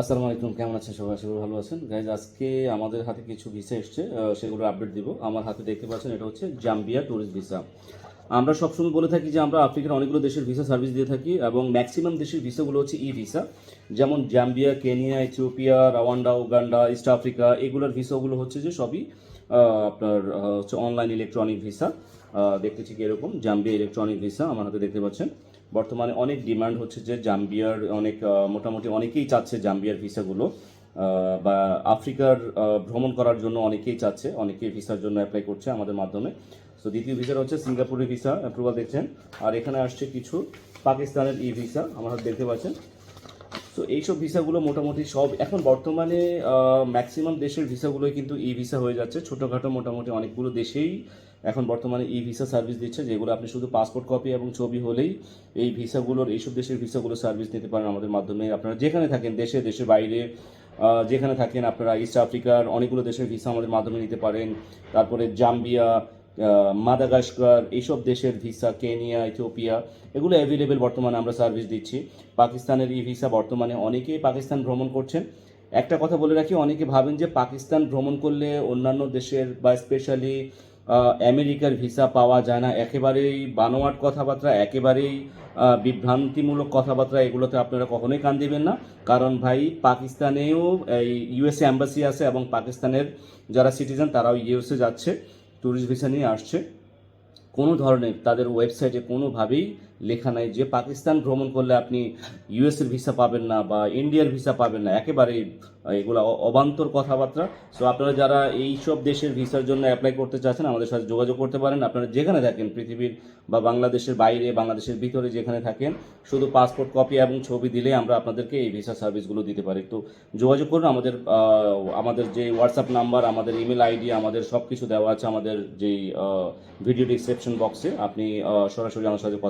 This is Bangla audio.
আসসালামু আলাইকুম, কেমন আছেন সবাই? আশা ভালো আছেন। গাইজ আজকে আমাদের হাতে কিছু ভিসা এসছে সেগুলো আপডেট দিব। আমার হাতে দেখতে পাচ্ছেন, এটা হচ্ছে জাম্বিয়া ট্যুরিস্ট ভিসা আমরা সবসময় বলে থাকি যে আমরা আফ্রিকার অনেকগুলো দেশের ভিসা সার্ভিস দিয়ে থাকি এবং ম্যাক্সিমাম দেশের ভিসাগুলো হচ্ছে ই ভিসা যেমন Zambia, Kenya, Ethiopia, Rwanda, Uganda, East Africa, এগুলোর ভিসাগুলো হচ্ছে যে সবই আপনার হচ্ছে অনলাইন ইলেকট্রনিক ভিসা দেখতে ঠিক এরকম? জাম্বিয়া ইলেকট্রনিক ভিসা আমার হাতে দেখতে পাচ্ছেন। বর্তমানে অনেক ডিমান্ড হচ্ছে যে জাম্বিয়ার অনেক মোটামুটি অনেকেই চাচ্ছে জাম্বিয়ার ভিসাগুলো বা আফ্রিকার ভ্রমণ করার জন্য অনেকেই চাচ্ছে, অনেকেই ভিসার জন্য অ্যাপ্লাই করছে আমাদের মাধ্যমে। তো দ্বিতীয় ভিসার হচ্ছে সিঙ্গাপুরের ভিসা অ্যাপ্রুভাল দেখছেন। আর এখানে আসছে কিছু পাকিস্তানের ই ভিসা আমার হাতে দেখতে পাচ্ছেন। তো এইসব ভিসাগুলো মোটামুটি সব এখন বর্তমানে ম্যাক্সিমাম দেশের ভিসাগুলোই কিন্তু ই ভিসা হয়ে যাচ্ছে। ছোটোখাটো মোটামুটি অনেকগুলো দেশেই এখন বর্তমানে ই ভিসা সার্ভিস দিচ্ছে, যেগুলো আপনি শুধু পাসপোর্ট কপি এবং ছবি হলেই এই ভিসাগুলোর, এইসব দেশের ভিসাগুলো সার্ভিস নিতে পারেন আমাদের মাধ্যমে। আপনারা যেখানে থাকেন, দেশে, দেশের বাইরে যেখানে থাকেন আপনারা ইস্ট আফ্রিকার অনেকগুলো দেশের ভিসা আমাদের মাধ্যমে নিতে পারেন। তারপরে জাম্বিয়া মাদাগাস্কার, এইসব দেশের ভিসা, কেনিয়া, ইথিওপিয়া, এগুলো অ্যাভেলেবেল বর্তমানে আমরা সার্ভিস দিচ্ছি। পাকিস্তানের ই ভিসা বর্তমানে অনেকেই পাকিস্তান ভ্রমণ করছেন। একটা কথা বলে রাখি, অনেকে ভাবেন যে পাকিস্তান ভ্রমণ করলে অন্যান্য দেশের বা স্পেশালি আমেরিকার ভিসা পাওয়া যায় না। একেবারেই বানোয়াট কথাবার্তা, একেবারেই বিভ্রান্তিমূলক কথাবার্তা, এগুলোতে আপনারা কখনোই কান দিবেন না। কারণ ভাই, পাকিস্তানেও এই ইউএসএ অ্যাম্বাসি আছে এবং পাকিস্তানের যারা সিটিজেন তারাও ইউএসএ যাচ্ছে। ট্যুরিস্ট ভিসা নিয়ে আসছে। কোনো ধরনের তাদের ওয়েবসাইটে কোনোভাবেই লেখা নাই যে পাকিস্তান ভ্রমণ করলে আপনি ইউএসের ভিসা পাবেন না বা ইন্ডিয়ার ভিসা পাবেন না। একেবারেই এগুলো অবান্তর কথাবার্তা। সো আপনারা যারা এই সব দেশের ভিসার জন্য অ্যাপ্লাই করতে চাচ্ছেন, আমাদের সাথে যোগাযোগ করতে পারেন। আপনারা যেখানে থাকেন, পৃথিবীর বা বাংলাদেশের বাইরে, বাংলাদেশের ভিতরে যেখানে থাকেন, শুধু পাসপোর্ট কপি এবং ছবি দিলে আমরা আপনাদেরকে এই ভিসা সার্ভিসগুলো দিতে পারি। তো যোগাযোগ করুন। আমাদের আমাদের যে হোয়াটসঅ্যাপ নাম্বার আমাদের ইমেল আইডি আমাদের সব কিছু দেওয়া আছে আমাদের যেই ভিডিও ডিসক্রিপশন বক্সে আপনি সরাসরি আমার সাথে কথা